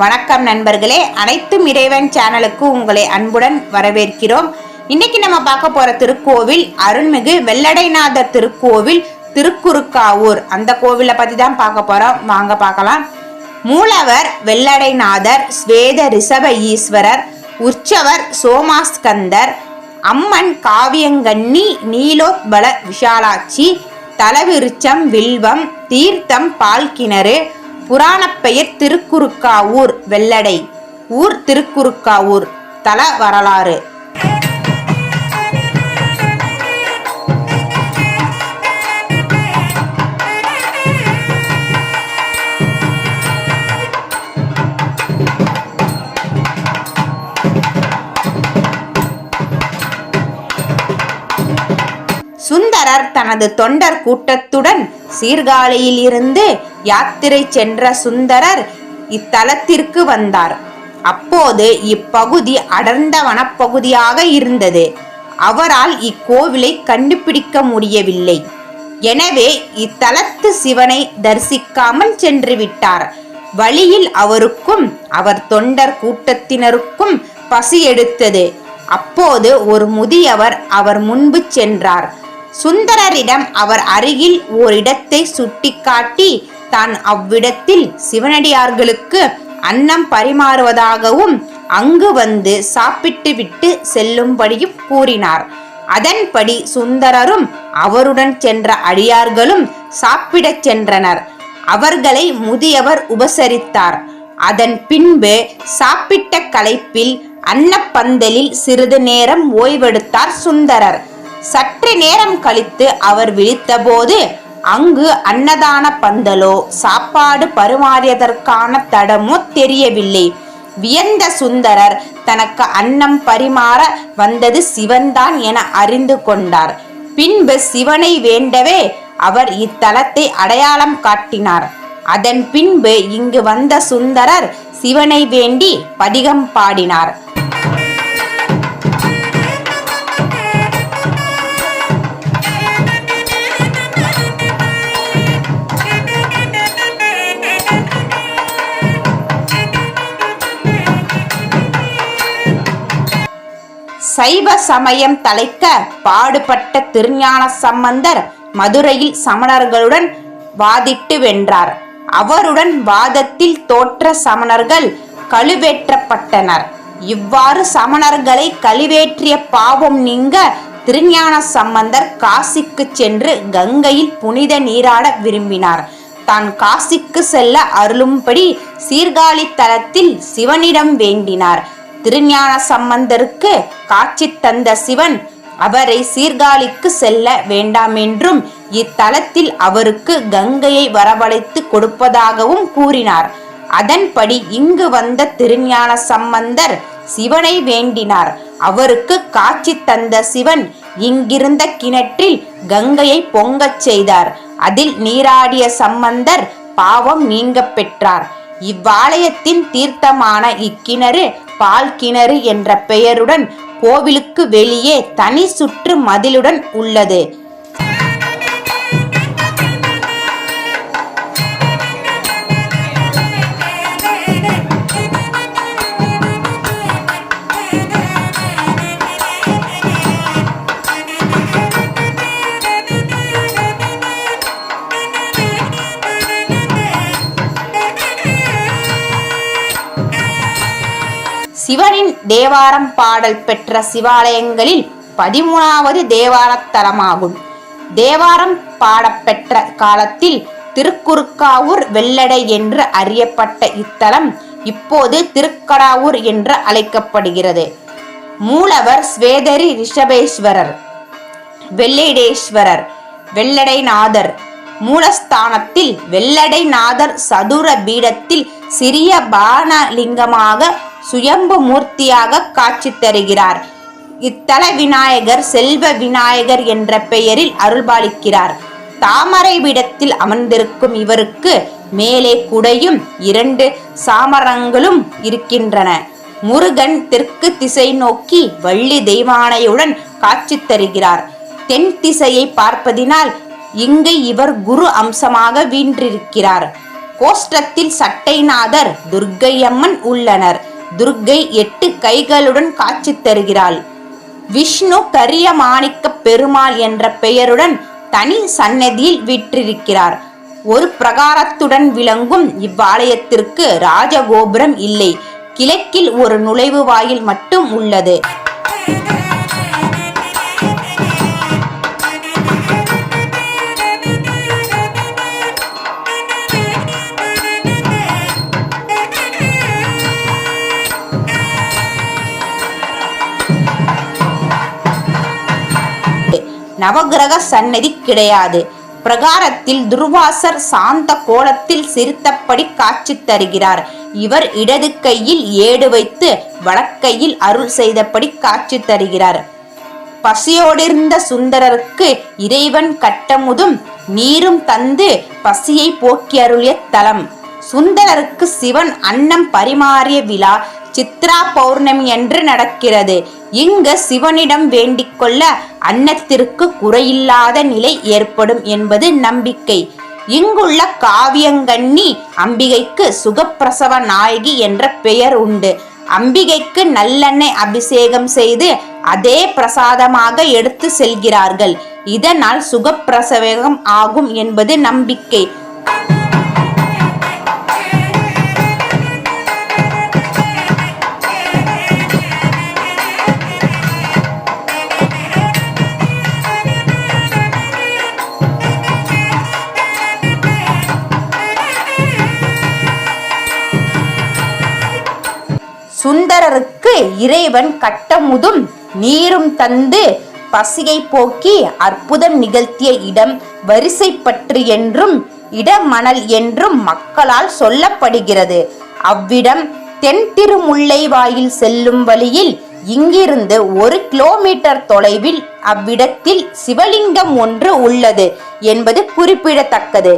வணக்கம் நண்பர்களே. அனைத்தும் இறைவன் சேனலுக்கு உங்களை அன்புடன் வரவேற்கிறோம். இன்னைக்கு நம்ம பார்க்க போற திருக்கோவில் அருள்மிகு வெள்ளடைநாதர் திருக்கோவில் திருக்குறுக்காவூர் அந்த கோவிலை பத்தி தான் பார்க்க போறோம். வாங்க பார்க்கலாம். மூலவர் வெள்ளடைநாதர் ஸ்வேத ரிஷப ஈஸ்வரர் உற்சவர் சோமாஸ்கந்தர் அம்மன் காவியங்கண்ணி நீலோத்பல விஷாலாட்சி தலவிருச்சம் வில்வம் தீர்த்தம் பால்கிணறு புராணப் பெயர் திருக்குறுக்காவூர் வெள்ளடை. ஊர் திருக்குறுக்காவூர். தல வரலாறு. சுந்தரர் தனது தொண்டர் கூட்டத்துடன் சீர்காழியில் இருந்து யாத்திரை சென்ற சுந்தரர் இத்தலத்திற்கு வந்தார். அப்போது இப்பகுதி அடர்ந்த வனப்பகுதியாக இருந்தது. அவரால் இக்கோவிலை கண்டுபிடிக்க முடியவில்லை. எனவே இத்தலத்து சிவனை தரிசிக்காமல் சென்று விட்டார். வழியில் அவருக்கும் அவர் தொண்டர் கூட்டத்தினருக்கும் பசி எடுத்தது. அப்போது ஒரு முதியவர் அவர் முன்பு சென்றார். சுந்தரரிடம் அவர் அருகில் ஓரிடத்தை சுட்டிக்காட்டி தான் அவ்விடத்தில் சிவனடியார்களுக்கு அன்னம் பரிமாறுவதாகவும் அங்கு வந்து சாப்பிட்டு விட்டு செல்லும்படியும் கூறினார். அதன்படி சுந்தரரும் அவருடன் சென்ற அடியார்களும் சாப்பிடச் சென்றனர். அவர்களை முதியவர் உபசரித்தார். அதன் பின்பு சாப்பிட்ட களைப்பில் அன்னப்பந்தலில் சிறிது நேரம் ஓய்வெடுத்தார் சுந்தரர். சற்று நேரம் கழித்து அவர் விழித்தபோது அங்கு அன்னதான பந்தலோ சாப்பாடு பரிமாறியதற்கான தடமோ தெரியவில்லை. வியந்த சுந்தரர் தனக்கு அன்னம் பரிமாற வந்தது சிவன்தான் என அறிந்து கொண்டார். பின்பு சிவனை வேண்டவே அவர் இத்தலத்தை அடையாளம் காட்டினார். அதன் பின்பு இங்கு வந்த சுந்தரர் சிவனை வேண்டி பதிகம் பாடினார். சைவ சமயம் தலைக்க பாடுபட்ட திருஞான சம்பந்தர் மதுரையில் சமணர்களுடன் வாதிட்டு வென்றார். அவருடன் வாதத்தில் தோற்ற சமணர்கள் கழுவேற்றப்பட்டனர். இவ்வாறு சமணர்களை கழுவேற்றிய பாவம் நீங்க திருஞான சம்பந்தர் காசிக்கு சென்று கங்கையில் புனித நீராட விரும்பினார். தான் காசிக்கு செல்ல அருளும்படி சீர்காழி தலத்தில் சிவனிடம் வேண்டினார். திருஞான சம்பந்தருக்கு காட்சி தந்த சிவன் அவரை சீர்காழிக்கு செல்ல வேண்டாமென்றும் இத்தலத்தில் அவருக்கு கங்கையை வரவழைத்து கொடுப்பதாகவும் கூறினார். அதன்படி இங்கு வந்த திருஞான சம்பந்தர் சிவனை வேண்டினார். அவருக்கு காட்சி தந்த சிவன் இங்கிருந்த கிணற்றில் கங்கையை பொங்கச் செய்தார். அதில் நீராடிய சம்பந்தர் பாவம் நீங்க பெற்றார். இவ்வாலயத்தின் தீர்த்தமான இக்கிணறு பால் கிணறு என்ற பெயருடன் கோவிலுக்கு வெளியே தனி சுற்று மதிலுடன் உள்ளது. தேவாரம் பாடல் பெற்ற சிவாலயங்களில் பதிமூணாவது தேவாரத்தலமாகும். தேவாரம் பாடப்பெற்ற காலத்தில் திருக்குறுக்காவூர் வெள்ளடை என்று அறியப்பட்ட இத்தலம் இப்போது திருக்கடாவூர் என்று அழைக்கப்படுகிறது. மூலவர் ஸ்வேதரி ரிஷபேஸ்வரர் வெள்ளிடேஸ்வரர் வெள்ளடைநாதர். மூலஸ்தானத்தில் வெள்ளடைநாதர் சதுர பீடத்தில் சிறிய பானலிங்கமாக சுயம்பு மூர்த்தியாக காட்சி தருகிறார். இத்தல விநாயகர் செல்வ விநாயகர் என்ற பெயரில் அருள்பாலிக்கிறார். தாமரை விடத்தில் அமர்ந்திருக்கும் இவருக்கு மேலே குடையும் இரண்டு சாமரங்களும் இருக்கின்றன. முருகன் தெற்கு திசை நோக்கி வள்ளி தெய்வானையுடன் காட்சி தருகிறார். தென் திசையை பார்ப்பதினால் இங்கு இவர் குரு அம்சமாக வீன்றிருக்கிறார். கோஷ்டத்தில் சட்டைநாதர் துர்க்கையம்மன் உள்ளனர். துர்க்கை எட்டு கைகளுடன் காட்சி தருகிறாள். விஷ்ணு கரிய மாணிக்க பெருமாள் என்ற பெயருடன் தனி சன்னதியில் விற்றிருக்கிறார். ஒரு பிரகாரத்துடன் விளங்கும் இவ்வாலயத்திற்கு ராஜகோபுரம் இல்லை. கிழக்கில் ஒரு நுழைவு வாயில் மட்டும் உள்ளது. நவகிரக சன்னதி கிடையாது. பிரகாரத்தில் துர்வாசர் சாந்த கோலத்தில் சிரித்தபடி காட்சி தருகிறார். இவர் இடது கையில் ஏடு வைத்து வடக்கையில் அருள் செய்தபடி காட்சி தருகிறார். பசியோடிருந்த சுந்தரருக்கு இறைவன் கட்டமுதும் நீரும் தந்து பசியை போக்கி அருளிய தலம். சுந்தரருக்கு சிவன் அன்னம் பரிமாறிய விழா சித்ரா பௌர்ணமி என்று நடக்கிறது. இங்கு சிவனிடம் வேண்டிக் கொள்ள அன்னத்திற்கு குறையில்லாத நிலை ஏற்படும் என்பது நம்பிக்கை. இங்குள்ள காவியங்கண்ணி அம்பிகைக்கு சுகப்பிரசவ நாயகி என்ற பெயர் உண்டு. அம்பிகைக்கு நல்லெண்ணெய் அபிஷேகம் செய்து அதே பிரசாதமாக எடுத்து செல்கிறார்கள். இதனால் சுகப்பிரசவம் ஆகும் என்பது நம்பிக்கை. சுந்தரருக்கு இறைவன் கட்டமுதும் நீரும் தந்து பசியை போக்கி அற்புதம் நிகழ்த்திய இடம் வரிசை பற்று என்றும் இடமணல் என்றும் மக்களால் சொல்லப்படுகிறது. அவ்விடம் தென் திருமுல்லை வாயில் செல்லும் வழியில் இங்கிருந்து ஒரு கிலோமீட்டர் தொலைவில் அவ்விடத்தில் சிவலிங்கம் ஒன்று உள்ளது என்பது குறிப்பிடத்தக்கது.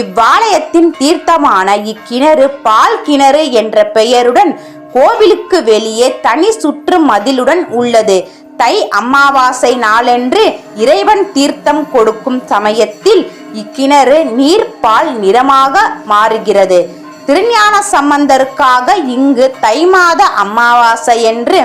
இவ்வாலயத்தின் தீர்த்தமான இக்கிணறு பால் கிணறு என்ற பெயருடன் கோவிலுக்கு வெளியே தனி சுற்று மதிலுடன் உள்ளது. தை அமாவாசை நாளன்று இறைவன் தீர்த்தம் கொடுக்கும் சமயத்தில் இக்கிணறு நீர் பால் நிறமாக மாறுகிறது. திருஞான சம்பந்தருக்காக இங்கு தை மாத அமாவாசை என்று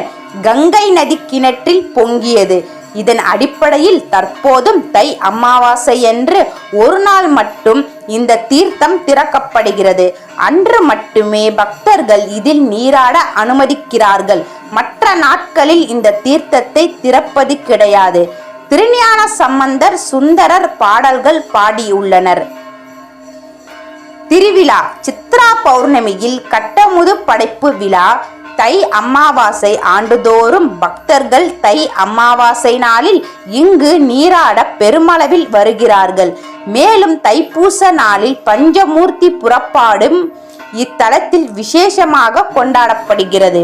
கங்கை நதி கிணற்றில் பொங்கியது. இதன் அடிப்படையில் தற்போதும் தை அமாவாசை என்று ஒரு நாள் மட்டும் இந்த தீர்த்தம் திறக்கப்படுகிறது. அன்று மட்டுமே பக்தர்கள் இதில் நீராட அனுமதிக்கிறார்கள். மற்ற நாட்களில் இந்த தீர்த்தத்தை திறப்பது கிடையாது. திருஞான சம்பந்தர் சுந்தரர் பாடல்கள் பாடியுள்ளனர். திருவிழா சித்ரா பௌர்ணமியில் கட்டமுது படைப்பு விழா தை அமாவாசை ஆண்டுதோறும் பக்தர்கள் தை அமாவாசை நாளில் இங்கு நீராட பெருமளவில் வருகிறார்கள். மேலும் தைப்பூச நாளில் பஞ்சமூர்த்தி புறப்பாடும் இத்தலத்தில் விசேஷமாக கொண்டாடப்படுகிறது.